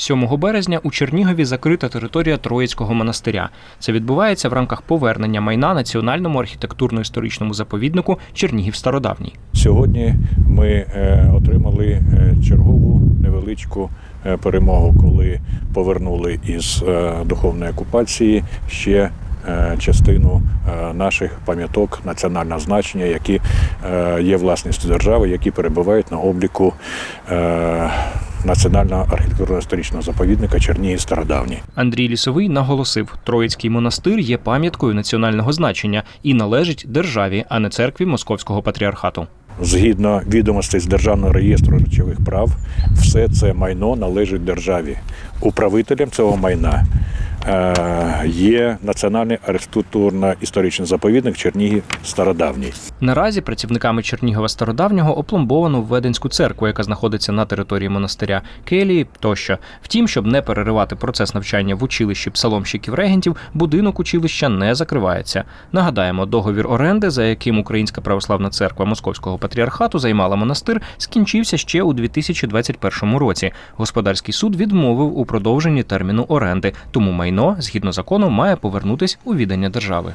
7 березня у Чернігові закрита територія Троїцького монастиря. Це відбувається в рамках повернення майна національному архітектурно-історичному заповіднику Чернігів Стародавній. Сьогодні ми е, отримали е, чергову невеличку е, перемогу, коли повернули із духовної окупації ще частину наших пам'яток національного значення, які є власністю держави, які перебувають на обліку національного архітектурно-історичного заповідника Чернігів Стародавній. Андрій Лісовий наголосив, Троїцький монастир є пам'яткою національного значення і належить державі, а не церкві Московського патріархату. Згідно відомостей з Державного реєстру речових прав, все це майно належить державі. Управителем цього майна є Національний архітектурно-історичний заповідник Чернігів Стародавній. Наразі працівниками Чернігова Стародавнього опломбовано Введенську церкву, яка знаходиться на території монастиря, келії тощо. Втім, щоб не переривати процес навчання в училищі псаломщиків регентів, будинок училища не закривається. Нагадаємо, договір оренди, за яким Українська православна церква Московського патріархату займала монастир, скінчився ще у 2021 році. Господарський суд відмовив у продовженні терміну оренди, тому майно, згідно закону, має повернутись у відання держави.